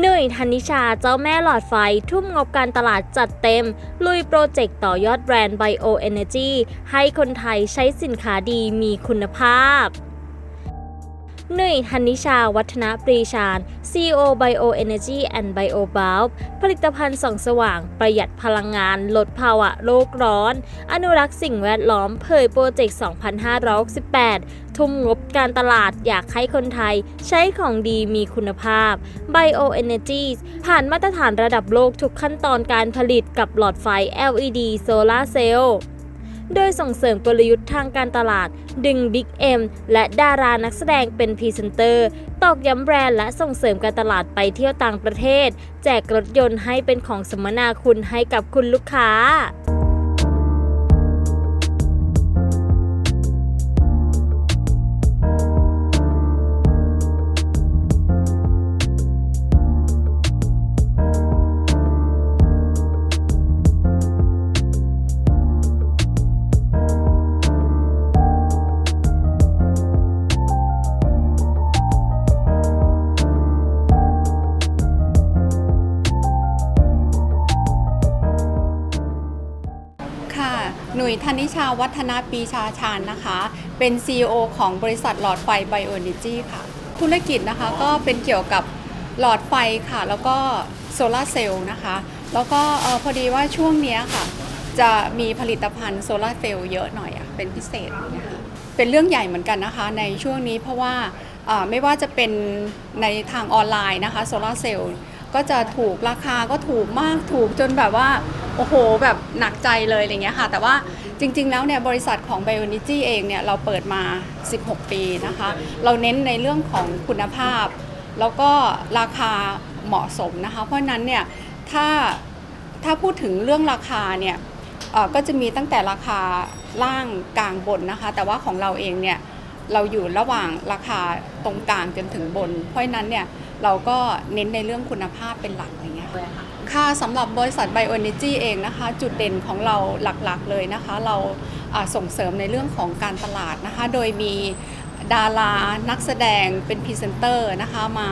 หนุ่ยธนิชาเจ้าแม่หลอดไฟ ทุ่มงบการตลาดจัดเต็ม ลุยโปรเจกต์ต่อยอดแบรนด์ไบโอเอเนจีให้คนไทยใช้สินค้าดีมีคุณภาพ หนุ่ยธนิชา วัฒนปรีชาญ CEO Bio Energy and Bio Bulb ผลิตภัณฑ์ส่องสว่าง ประหยัดพลังงาน ลดภาวะโลกร้อน อนุรักษ์สิ่งแวดล้อม เผยโปรเจกต์ 2568 ทุ่มงบการตลาดอยากให้คนไทย ใช้ของดีมีคุณภาพ Bio Energy ผ่านมาตรฐานระดับโลกทุกขั้นตอนการผลิตกับหลอดไฟ LED Solar Cell โดยส่งเสริมกลยุทธ์ทางการตลาด ดึง Big M และดารานักแสดงเป็นพรีเซนเตอร์ ตอกย้ำแบรนด์และส่งเสริมการตลาดไปเที่ยวต่างประเทศ แจกรถยนต์ให้เป็นของสมนาคุณให้กับคุณลูกค้า หนุ่ยธนิชาวัฒนาปีชาชาญนะคะ เป็น CEO ของบริษัทหลอดไฟ Bioenergy ค่ะ ธุรกิจนะคะก็เป็นเกี่ยวกับหลอดไฟค่ะ แล้วก็โซลาเซลล์นะคะ แล้วก็พอดีว่าช่วงนี้ค่ะ จะมีผลิตภัณฑ์โซลาเซลล์เยอะหน่อยอะเป็นพิเศษนะคะเป็นเรื่องใหญ่เหมือนกันนะคะ ในช่วงนี้เพราะว่าไม่ว่าจะเป็นในทางออนไลน์นะคะโซลาเซลล์ก็จะถูกราคาก็ถูกมากถูกจนแบบว่า โอ้โหแบบหนักใจเลยอะไรเงี้ยค่ะ แต่ว่าจริงๆแล้วเนี่ยบริษัทของ b i o n i g y เองเนี่ยเราเปิดมา 16 ปีนะคะ เราเน้นในเรื่องของคุณภาพ แล้วก็ราคาเหมาะสมนะคะ เพราะนั้นเนี่ยถ้าถ้าพูดถึงเรื่องราคาเนี่ยเออก็จะมีตั้งแต่ราคาล่างกลางบนนะคะ แต่ว่าของเราเองเนี่ย เราอยู่ระหว่างราคาตรงกลางจนถึงบน เพราะฉะนั้นเนี่ยเราก็เน้นในเรื่องคุณภาพเป็นหลักอย่างเงี้ยค่ะสำหรับบริษัท Bioenergy เองนะคะ จุดเด่นของเราหลักๆเลยนะคะ เราส่งเสริมในเรื่องของการตลาดนะคะ โดยมีดารานักแสดงเป็นพรีเซนเตอร์นะคะมา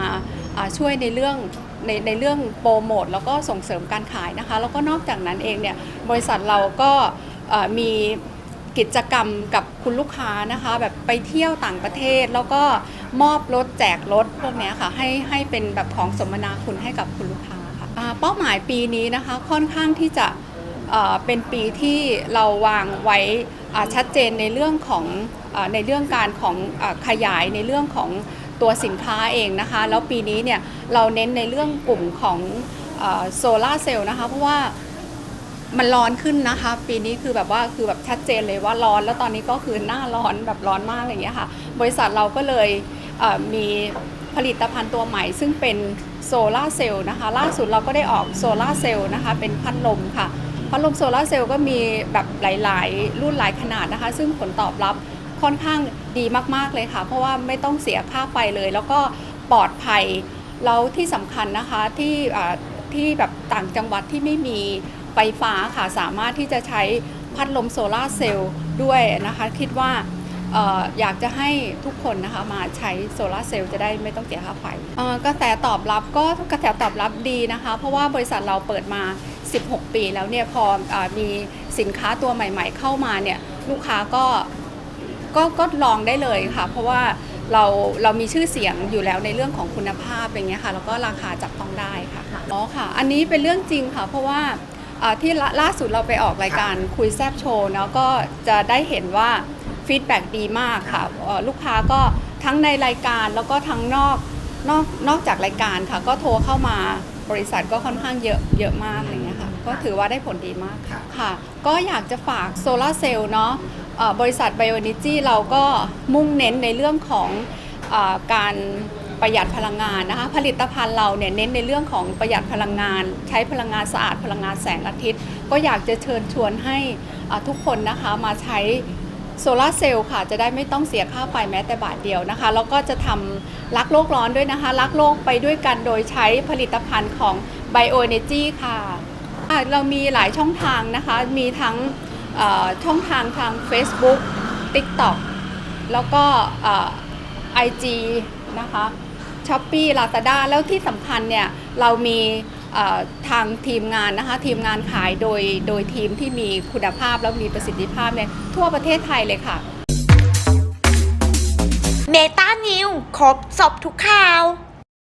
ช่วยในเรื่องในในเรื่องโปรโมทแล้วก็ส่งเสริมการขายนะคะ แล้วก็นอกจากนั้นเองเนี่ยบริษัทเราก็มี กิจกรรมกับคุณลูกค้านะคะ แบบไปเที่ยวต่างประเทศแล้วก็มอบรถแจกรถพวกนี้ค่ะให้ให้เป็นแบบของสมนาคุณให้กับคุณลูกค้าค่ะเป้าหมายปีนี้นะคะค่อนข้างที่จะเป็นปีที่เราวางไว้ชัดเจนในเรื่องของอในเรื่องการของอขยายในเรื่องของตัวสินค้าเองนะคะ แล้วปีนี้เนี่ยเราเน้นในเรื่องกลุ่มของโซลาร์เซลล์นะคะเพราะว่า มันร้อนขึ้นนะคะ ปีนี้คือแบบว่าคือแบบชัดเจนเลยว่าร้อนแล้วตอนนี้ก็คือหน้าร้อนแบบร้อนมากอะไรอย่างเงี้ยค่ะ บริษัทเราก็เลยเมีผลิตภัณฑ์ตัวใหม่ ซึ่งเป็นโซลาเซลล์นะคะล่าสุดเราก็ได้ออกโซลาเซลล์นะคะเป็นพัดลมค่ะพัดลมโซลาเซลล์ก็มีแบบหลาย ๆ รุ่นหลายขนาดนะคะ ซึ่งผลตอบรับค่อนข้างดีมากๆเลยค่ะ เพราะว่าไม่ต้องเสียค่าไฟเลย แล้วก็ปลอดภัยแล้วที่สำคัญนะคะที่ที่แบบต่างจังหวัดที่ไม่มี ไฟฟ้าค่ะสามารถที่จะใช้พัดลมโซลาร์เซลล์ด้วยนะคะ คิดว่าอยากจะให้ทุกคนนะคะมาใช้โซลาร์เซลล์จะได้ไม่ต้องเสียค่าไฟกระแสตอบรับก็กระแสตอบรับดีนะคะ เพราะว่าบริษัทเราเปิดมา 16 ปีแล้วเนี่ยพออมีสินค้าตัวใหม่ ๆ เข้ามาเนี่ยลูกค้าก็ก็ก็ลองได้เลยค่ะ เพราะว่าเราเรามีชื่อเสียงอยู่แล้วในเรื่องของคุณภาพอย่างเงี้ยค่ะแล้วก็ราคาจับต้องได้ค่ะอ๋อค่ะ อันนี้เป็นเรื่องจริงค่ะ เพราะว่า อ่าที่ล่าล่าสุดเราไปออกรายการคุยแซบโชว์เนาะก็จะได้เห็นว่าฟีดแบ็ดีมากค่ะเอ่อลูกค้าก็ทั้งในรายการแล้วก็ทั้งนอกนอกนอกจากรายการค่ะ ก็โทรเข้ามาบริษัทก็ค่อนข้างเยอะเยอะมากอะไรเงี้ยค่ะก็ถือว่าได้ผลดีมากค่ะค่ะ ก็อยากจะฝากโซลาเซลล์เนาะเอ่อบริษัท Bioenergy เราก็มุ่งเน้นในเรื่องของเออการ ประหยัดพลังงานนะคะผลิตภัณฑ์เราเนี่ยเน้นในเรื่องของประหยัดพลังงาน ใช้พลังงานสะอาดพลังงานแสงอาทิตย์ ก็อยากจะเชิญชวนให้ทุกคนนะคะมาใช้โซลาร์เซลล์ค่ะจะได้ไม่ต้องเสียค่าไฟแม้แต่บาทเดียวนะคะแล้วก็จะทำรักโลกร้อนด้วยนะคะรักโลกไปด้วยกันโดยใช้ผลิตภัณฑ์ของ Bioenergy ค่ะะเรามีหลายช่องทางนะคะ มีทั้งช่องทางทาง Facebook TikTok แล้วก็เอ่อ IG นะคะ ช้อปปี้ลาซาด้าแล้วที่สำคัญเนี่ยเรามีทางทีมงานนะคะทีมงานขายโดยโดยทีมที่มีคุณภาพแล้วมีประสิทธิภาพเนี่ยทั่วประเทศไทยเลยค่ะ เมตานิวครบสอบทุกข่าว